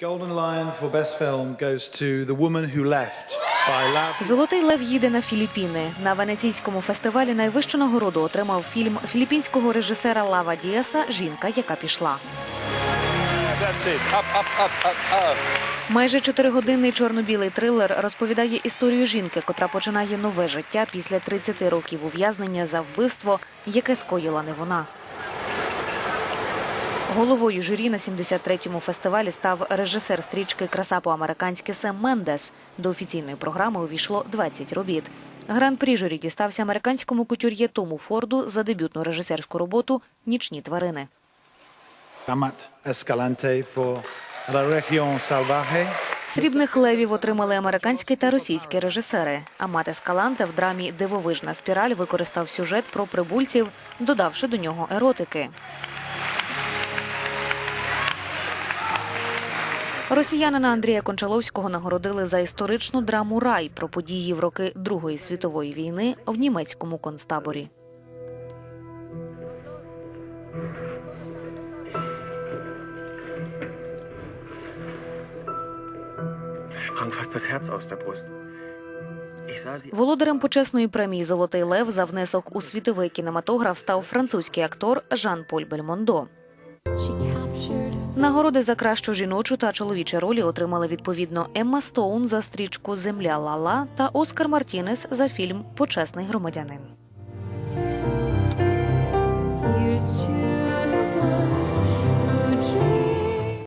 Golden Lion for Best Film goes to The Woman Who Left by Lav. Золотий лев їде на Філіппіни. На венеційському фестивалі найвищу нагороду отримав фільм філіппінського режисера Лава Діаса Жінка, яка пішла. Up, up, up, up, up. Майже чотиригодинний чорно-білий трилер розповідає історію жінки, котра починає нове життя після 30 років ув'язнення за вбивство, яке скоїла не вона. Головою журі на 73-му фестивалі став режисер стрічки Краса по-американськи Сем Мендес. До офіційної програми увійшло 20 робіт. Гран-прі журі дістався американському кутюр'є Тому Форду за дебютну режисерську роботу Нічні тварини. For La Región Salvaje. Срібних левів отримали американські та російські режисери. Амат Ескаланте в драмі Дивовижна спіраль використав сюжет про прибульців, додавши до нього еротики. Росіянина Андрія Кончаловського нагородили за історичну драму Рай про події в роки Другої світової війни в німецькому концтаборі. Володарем почесної премії Золотий лев за внесок у світовий кінематограф став французький актор Жан-Поль Бельмондо. Нагороди за кращу жіночу та чоловічі ролі отримали відповідно Емма Стоун за стрічку Земля Лала та Оскар Мартінес за фільм Почесний громадянин.